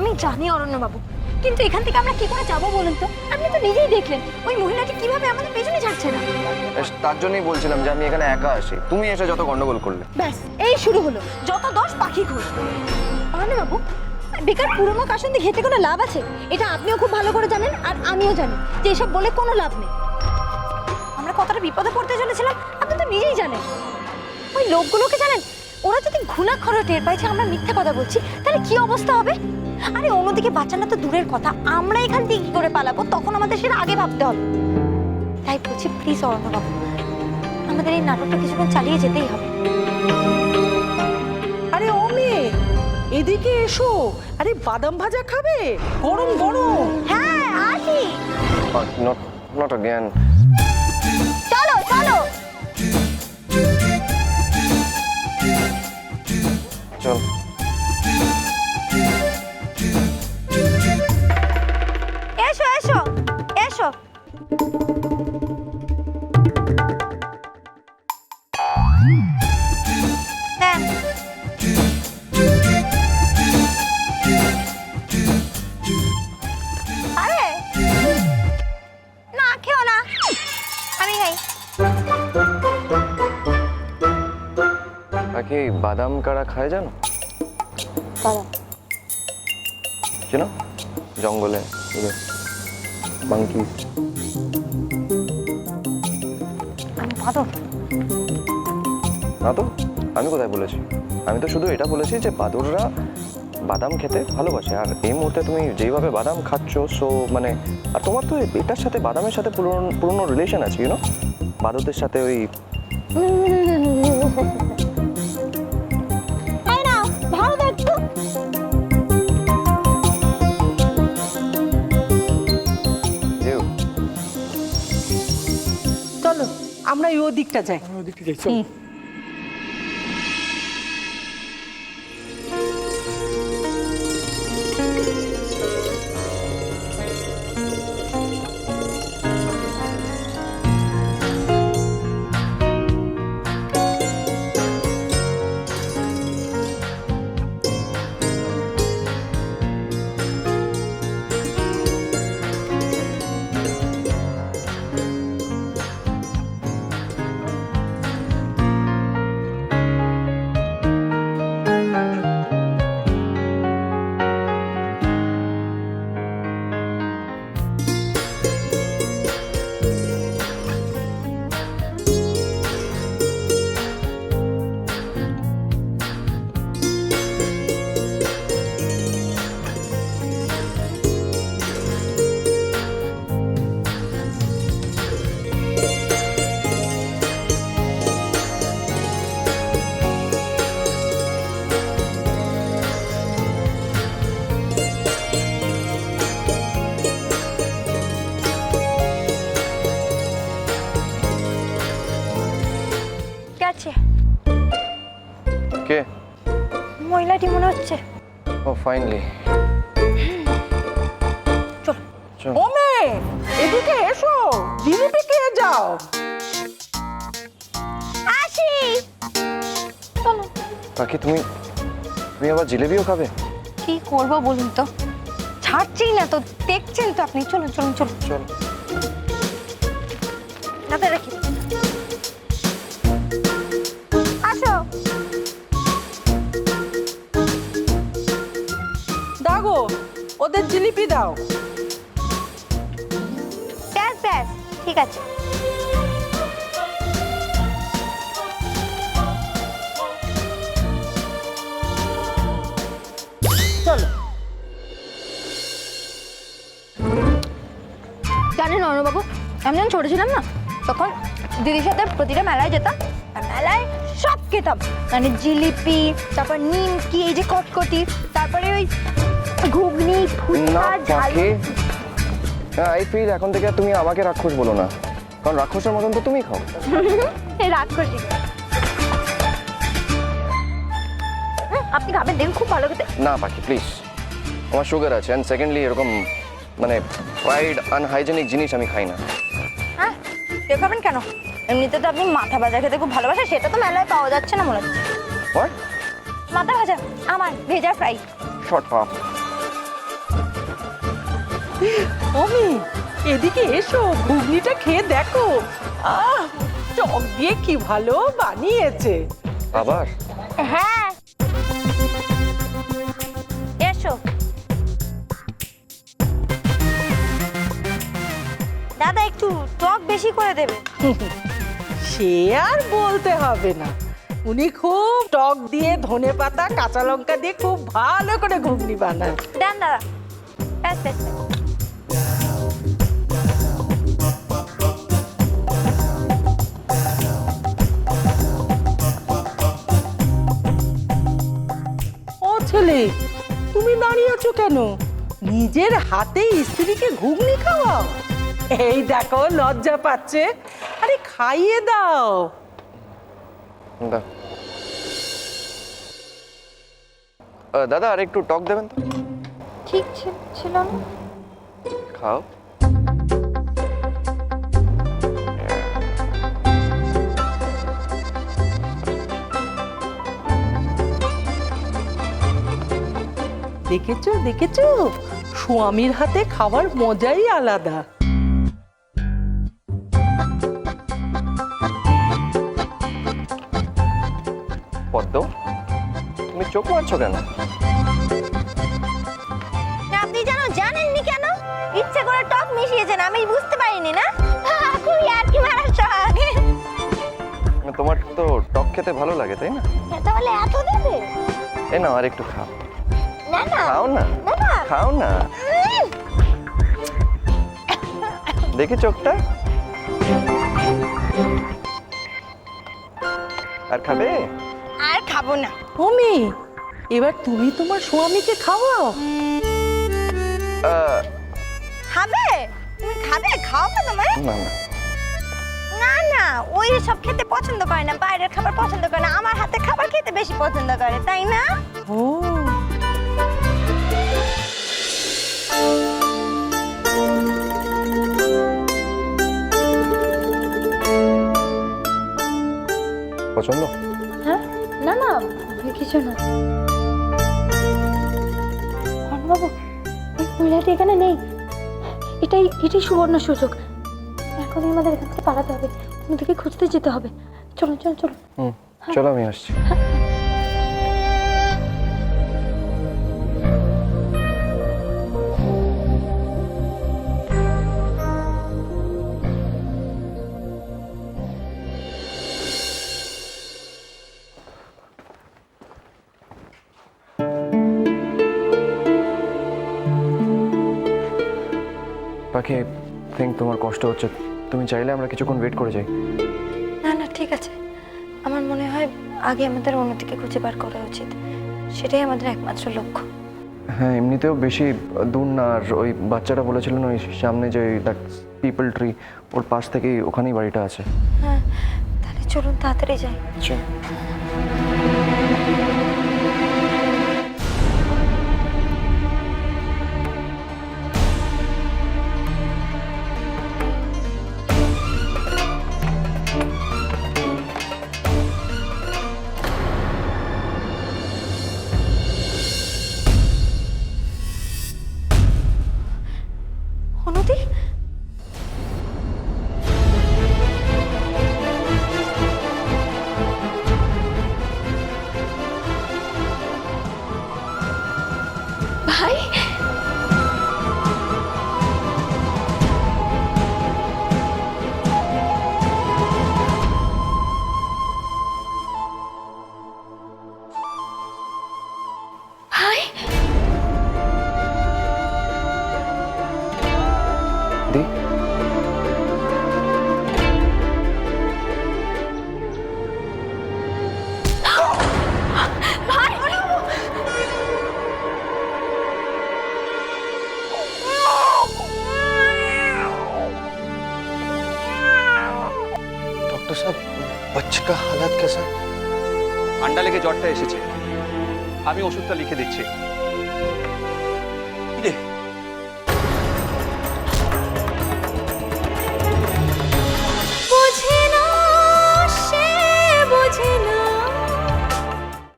আমি জানি অরণ্যবাবু কিন্তু এখান থেকে আমরা কি করে যাব বলুন তো? আপনি তো নিজেই দেখলেন ওই মহিলাটি কীভাবে আমাদের পেছনে ছাড়ছে না? তার জন্যই বলছিলাম যে আমি এখানে একা আসি তুমি এসে যত গন্ডগোল করলে। ব্যাস এই শুরু হলো। যত দশ পাখি খোঁজ অরণ্যবাবু বেকার পুরনো কাসন্দি ঘেটে কোনো লাভ আছে? এটা আপনিও খুব ভালো করে জানেন আর আমিও জানি যে এসব বলে কোনো লাভ নেই। আমরা কতটা বিপদে পড়তে চলেছিলাম আপনি তো নিজেই জানেন। ওই লোকগুলোকে জানেন ওরা যদি ঘুণাক্ষরে টের পায় যে আমরা মিথ্যা কথা বলছি তাহলে কি অবস্থা হবে? আরে অন্যদিকে বাচ্চাটা তো দূরের কথা আমরা এখান থেকে কি করে পালাবো? তখন আমাদের সেটা আগে ভাবতে হবে। তাই বলছি প্লিজ অরণ্যবাবু আমাদের এই নাটকটা কিছুক্ষণ চালিয়ে যেতেই হবে। আরে ও মেয়ে এদিকে এসো। আরে বাদাম ভাজা খাবে? গরম গরম। হ্যাঁ আসি। নট নট জ্ঞান চলো চলো। চল। বাদাম কারা খায় জানো? চেনো জঙ্গলে না তো আমি কোথায় বলেছি? আমি তো শুধু এটা বলেছি যে বাদুররা বাদাম খেতে ভালোবাসে। আর এই মুহূর্তে তুমি যেইভাবে বাদাম খাচ্ছ সো মানে আর তোমার তো এটার সাথে বাদামের সাথে পুরনো পুরনো রিলেশন আছে ইউনো বাদুরদের সাথে ওই চলো আমরা ওই ওদিকটা যাই। ওদিকটা যাই চল। কে? মহিলাটি মনে হচ্ছে। ও ফাইনলি ও মেয়ে এদিকে এসো জিলিপি খেয়ে যাও। আসি। চলো। বাকি তুমি তুমি আবার জিলেবিও খাবে? কি করব বলুন তো? ছাড়ছেই না তো দেখছেন তো আপনি। চলুন চলুন চলুন। চল। হাতে রাখি। ওদের জিলিপি দাও। ব্যাস ব্যাস ঠিক আছে। চলো। জানেন অর্ণবাবু আমি যখন ছোট ছিলাম না তখন দিদির সাথে প্রতিটা মেলায় যেতাম আর মেলায় সব খেতাম। মানে জিলিপি তারপর নিমকি এই যে কটকটি তারপরে ওই ঘুগনি ফুচকা ঝাল। পাখি হ্যাঁ আই ফিল এখন থেকে তুমি আমাকে রাক্ষস বলো না। কারণ রাক্ষসের মতন তো তুমি খাও। রাক্ষসী। আপনি খাবেন দেখুন খুব ভালো খেতে। না পাখি প্লিজ। আমার সুগার আছে অ্যান্ড সেকেন্ডলি এরকম মানে ফ্রাইড আনহাইজেনিক জিনিস আমি খাই না। হ্যাঁ দেখাবেন কেন? এমনিতে তো আপনি মাথা ভাজা খেতে খুব ভালোবাসেন সেটা তো মেলায় পাওয়া যাচ্ছে না মনে হচ্ছে। মাথা ভাজা আমার ভেজা ফ্রাই শর্ট পাপ অমি এদিকে এসো ঘুগনিটা খেয়ে দেখো। আহ টক দিয়ে কি ভালো বানিয়েছে। আবার? হ্যাঁ। এসো। দাদা একটু টক বেশি করে দেবে। সে আর বলতে হবে না। উনি খুব টক দিয়ে ধনে পাতা কাঁচা লঙ্কা দিয়ে খুব ভালো করে ঘুগনি বানায়। দেন দাদা ব্যাস ব্যাস। আছো কেন? নিজের হাতে স্ত্রীকে ঘুগনি খাওয়াও? এই দেখো লজ্জা পাচ্ছে। আরে খাইয়ে দাও। দাদা আর একটু টক দেবেন তো? ঠিক ছিল- ছিল না খাও। দেখেছ দেখেছ? স্বামীর হাতে খাবার মজাই আলাদা। পদ্ম তুমি চোখ মারছো কেন? আপনি জানো জানেননি কেন? ইচ্ছে করে টক মিশিয়েছেন আমি বুঝতে পারিনি না? খুবই আর কি মারার শখ। তোমার তো টক খেতে ভালো লাগে তাই না? তাহলে এত দেবে? এ না আর একটু খাও। না না খাও না। না না খাও না। দেখি চোখটা। আর খাবে? আর খাব না। অমি এবার তুমি তোমার স্বামীকে খাওয়াও। খাবে? তুমি খাবে? খাওয়াবে তোমার? না না। না না ওই সব খেতে পছন্দ করে না বাইরের খাবার পছন্দ করে না। আমার হাতে খাবার খেতে বেশি পছন্দ করে তাই না? ও পছন্দ? হ্যাঁ? না না কিছু না। বাবু ওই মহিলাটি এখানে নেই। এটাই এটাই সুবর্ণ সুযোগ। এখনই আমাদের এখান থেকে পালাতে হবে। অন্যদিকে খুঁজতে যেতে হবে। চলো চলো চলো হুম চলো আমি আসছি। পাখি থিঙ্ক তোমার কষ্ট হচ্ছে। তুমি চাইলে আমরা কিছুক্ষণ ওয়েট করে যাই। না না ঠিক আছে। আমার মনে হয় আগে আমাদের অন্যদিকে খুঁজে বার করা উচিত। সেটাই আমাদের একমাত্র লক্ষ্য। হ্যাঁ এমনিতেও বেশি দূর না আর ওই বাচ্চাটা বলেছিলেন ওই সামনে যে দ্যাট পিপল ট্রি ওর পাশ থেকেই ওখানেই বাড়িটা আছে। হ্যাঁ তাহলে চলুন তাড়াতাড়ি যাই। চল। बच्चे का हालत कैसा? अंडा लेके जोड़ते हैं शिक्षक। हमें उस लिखे दीच्छे।